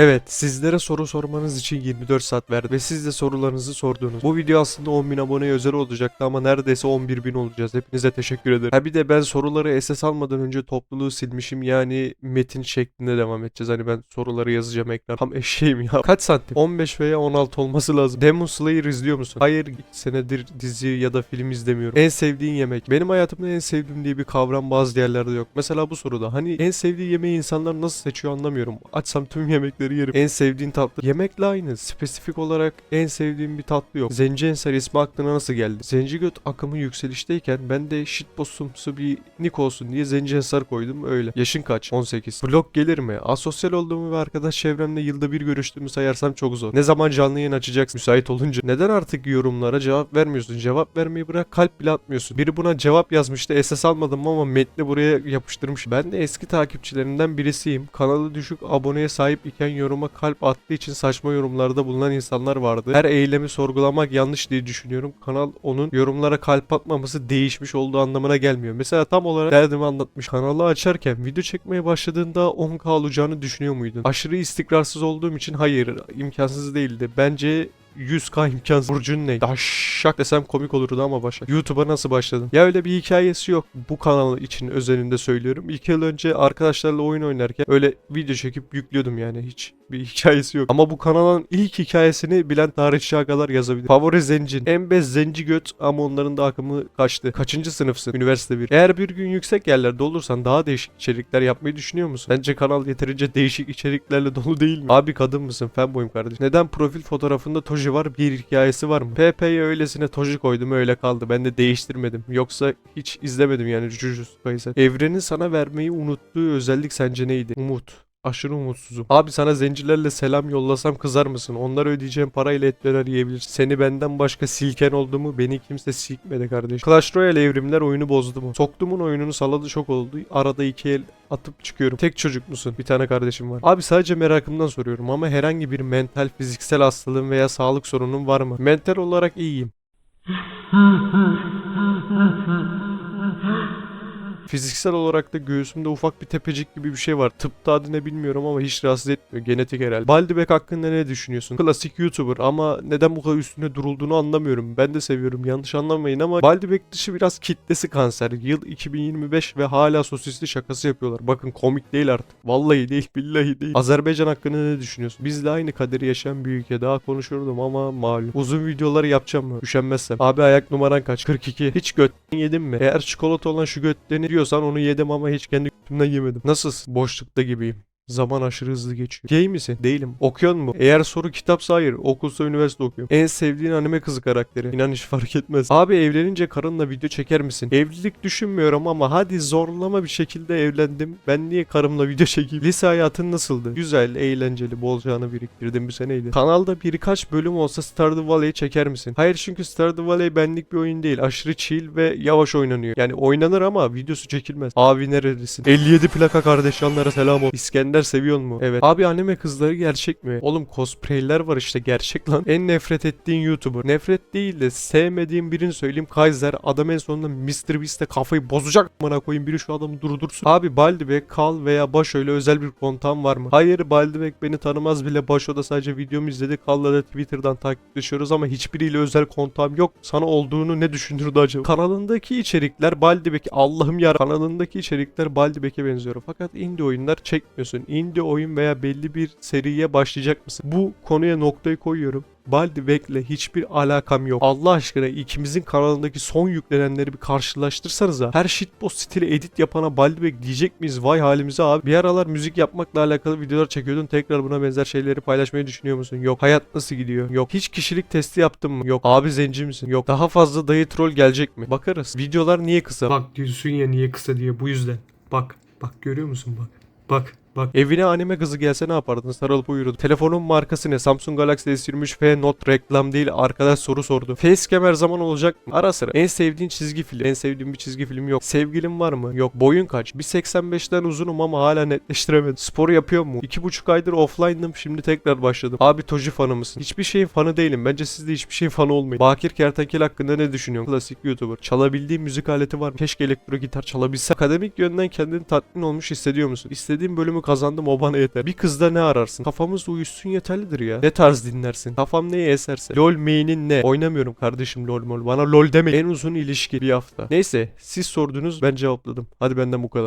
Evet, sizlere soru sormanız için 24 saat verdim ve siz de sorularınızı sordunuz. Bu video aslında 10.000 aboneye özel olacaktı ama neredeyse 11.000 olacağız. Hepinize teşekkür ederim. Ha bir de ben soruları SS almadan önce topluluğu silmişim yani metin şeklinde devam edeceğiz. Hani ben soruları yazacağım ekran. Tam eşeğim ya. Kaç santim? 15 veya 16 olması lazım. Demon Slayer izliyor musun? Hayır, senedir dizi ya da film izlemiyorum. En sevdiğin yemek? Benim hayatımda en sevdiğim diye bir kavram bazı yerlerde yok. Mesela bu soruda hani en sevdiği yemeği insanlar nasıl seçiyor anlamıyorum. Açsam tüm yemekleri yerim. En sevdiğin tatlı? Yemekle aynı. Spesifik olarak en sevdiğim bir tatlı yok. Zenci Ensar ismi aklına nasıl geldi? Zenci göt akımı yükselişteyken ben de shitpossumsu bir nick olsun diye Zenci Ensar koydum öyle. Yaşın kaç? 18. Vlog gelir mi? Asosyal olduğumu ve arkadaş çevremle yılda bir görüştüğümü sayarsam çok zor. Ne zaman canlı yayın açacaksın müsait olunca? Neden artık yorumlara cevap vermiyorsun? Cevap vermeyi bırak kalp bile atmıyorsun. Biri buna cevap yazmıştı SS almadım ama metni buraya yapıştırmış. Ben de eski takipçilerinden birisiyim. Kanalı düşük aboneye sahip iken yoruma kalp attığı için saçma yorumlarda bulunan insanlar vardı. Her eylemi sorgulamak yanlış diye düşünüyorum. Kanal onun yorumlara kalp atmaması değişmiş olduğu anlamına gelmiyor. Mesela tam olarak derdimi anlatmış. Kanalı açarken video çekmeye başladığında 10k olacağını düşünüyor muydun? Aşırı istikrarsız olduğum için hayır imkansız değildi. Bence 100k imkansız. Burcun ne? Daşşak desem komik olurdu ama başa. YouTube'a nasıl başladın? Ya öyle bir hikayesi yok. Bu kanal için özelinde söylüyorum. İki yıl önce arkadaşlarla oyun oynarken öyle video çekip yüklüyordum yani hiç bir hikayesi yok. Ama bu kanalın ilk hikayesini bilen tarihçi agalar yazabilir. Favori zencin. En bez zenci göt ama onların da akımı kaçtı. Kaçıncı sınıfsın? Üniversite 1. Eğer bir gün yüksek yerlerde olursan daha değişik içerikler yapmayı düşünüyor musun? Bence kanal yeterince değişik içeriklerle dolu değil mi? Abi kadın mısın? Fanboyum kardeşim. Neden profil fotoğrafında Toji var? Bir hikayesi var mı? PP'ye öylesine Toji koydum öyle kaldı. Ben de değiştirmedim. Yoksa hiç izlemedim yani Jujutsu Kaisen. Evrenin sana vermeyi unuttuğu özellik sence neydi? Umut. Aşırı umutsuzum. Abi sana zencilerle selam yollasam kızar mısın? Onlara ödeyeceğim parayla et döner yiyebilirsin. Seni benden başka silken oldu mu? Beni kimse silkmedi kardeşim. Clash Royale evrimler oyunu bozdu mu? Soktumun oyununu saladı çok oldu. Arada iki el atıp çıkıyorum. Tek çocuk musun? Bir tane kardeşim var. Abi sadece merakımdan soruyorum ama herhangi bir mental fiziksel hastalığın veya sağlık sorunun var mı? Mental olarak iyiyim. Fiziksel olarak da göğsümde ufak bir tepecik gibi bir şey var. Tıpta adı ne bilmiyorum ama hiç rahatsız etmiyor. Genetik herhalde. Baldibek hakkında ne düşünüyorsun? Klasik YouTuber ama neden bu kadar üstüne durulduğunu anlamıyorum. Ben de seviyorum yanlış anlamayın ama Baldibek dışı biraz kitlesi kanser. Yıl 2025 ve hala sosisli şakası yapıyorlar. Bakın komik değil artık. Vallahi değil billahi değil. Azerbaycan hakkında ne düşünüyorsun? Bizle aynı kaderi yaşayan bir ülke. Daha konuşurdum ama malum. Uzun videoları yapacağım mı? Üşenmezsem. Abi ayak numaran kaç? 42. Hiç götten yedin mi? Eğer çikolata olan şu götlerini diyorsan onu yedim ama hiç kendi götümden yemedim. Nasılsın? Boşlukta gibiyim. Zaman aşırı hızlı geçiyor. Gay misin? Değilim. Okuyor mu? Eğer soru kitapsa hayır. Okulsa üniversite okuyorum. En sevdiğin anime kızı karakteri. İnan hiç fark etmez. Abi evlenince karınla video çeker misin? Evlilik düşünmüyorum ama hadi zorlama bir şekilde evlendim. Ben niye karımla video çekeyim? Lise hayatın nasıldı? Güzel, eğlenceli, bolcağını biriktirdim bir seneydi. Kanalda birkaç bölüm olsa Stardew Valley çeker misin? Hayır çünkü Stardew Valley benlik bir oyun değil. Aşırı chill ve yavaş oynanıyor. Yani oynanır ama videosu çekilmez. Abi neredesin? 57 plaka kardeş yanlara selam ol. İskender seviyor mu? Evet. Abi anime kızları gerçek mi? Oğlum cosplayler var işte gerçek lan. En nefret ettiğin YouTuber. Nefret değil de sevmediğim birini söyleyeyim. Kaiser adam en sonunda Mr. Beast'e kafayı bozacak bana koyayım. Biri şu adamı durdursun. Abi Baldibek, Kal veya Başo ile özel bir kontağın var mı? Hayır Baldibek beni tanımaz bile. Başo da sadece videomu izledi. Kal'la da Twitter'dan takipleşiyoruz ama hiçbiriyle özel kontağım yok. Sana olduğunu ne düşündürdü acaba? Kanalındaki içerikler Baldibek Allah'ım ya kanalındaki içerikler Baldibek'e benziyor. Fakat indie oyunlar çekmiyorsun. Indie oyun veya belli bir seriye başlayacak mısın? Bu konuya noktayı koyuyorum. Baldibek'le hiçbir alakam yok. Allah aşkına ikimizin kanalındaki son yüklenenleri bir karşılaştırsanıza. Her shitpost stili edit yapana Baldibek diyecek miyiz? Vay halimize abi. Bir aralar müzik yapmakla alakalı videolar çekiyordun. Tekrar buna benzer şeyleri paylaşmayı düşünüyor musun? Yok. Hayat nasıl gidiyor? Yok. Hiç kişilik testi yaptın mı? Yok. Abi zenci misin? Yok. Daha fazla dayı troll gelecek mi? Bakarız. Videolar niye kısa? Bak diyorsun ya niye kısa diye bu yüzden. Bak bak görüyor musun bak. Bak bak. Evine anime kızı gelse ne yapardın? Sarılıp uyurdun. Telefonun markası ne? Samsung Galaxy S23 Note reklam değil. Arkadaş soru sordu. Facecam her zaman olacak mı? Ara sıra. En sevdiğin çizgi film. En sevdiğim bir çizgi film yok. Sevgilin var mı? Yok. Boyun kaç? 1.85'ten uzunum ama hala netleştiremedim. Spor yapıyor mu? 2.5 aydır offline'dım. Şimdi tekrar başladım. Abi Toji fanı mısın? Hiçbir şeyin fanı değilim. Bence siz de hiçbir şeyin fanı olmayın. Bakir Kertenkele hakkında ne düşünüyorsun? Klasik YouTuber. Çalabildiğin müzik aleti var mı? Keşke elektro gitar çalabilsem. Akademik yönden kendini tatmin olmuş hissediyor musun? İstediğin bölümü kazandım o bana yeter. Bir kızda ne ararsın? Kafamız uyuşsun yeterlidir ya. Ne tarz dinlersin? Kafam neye eserse. LOL main'in ne? Oynamıyorum kardeşim LOL mol. Bana LOL demeyin. En uzun ilişki bir hafta. Neyse siz sordunuz ben cevapladım. Hadi benden bu kadar.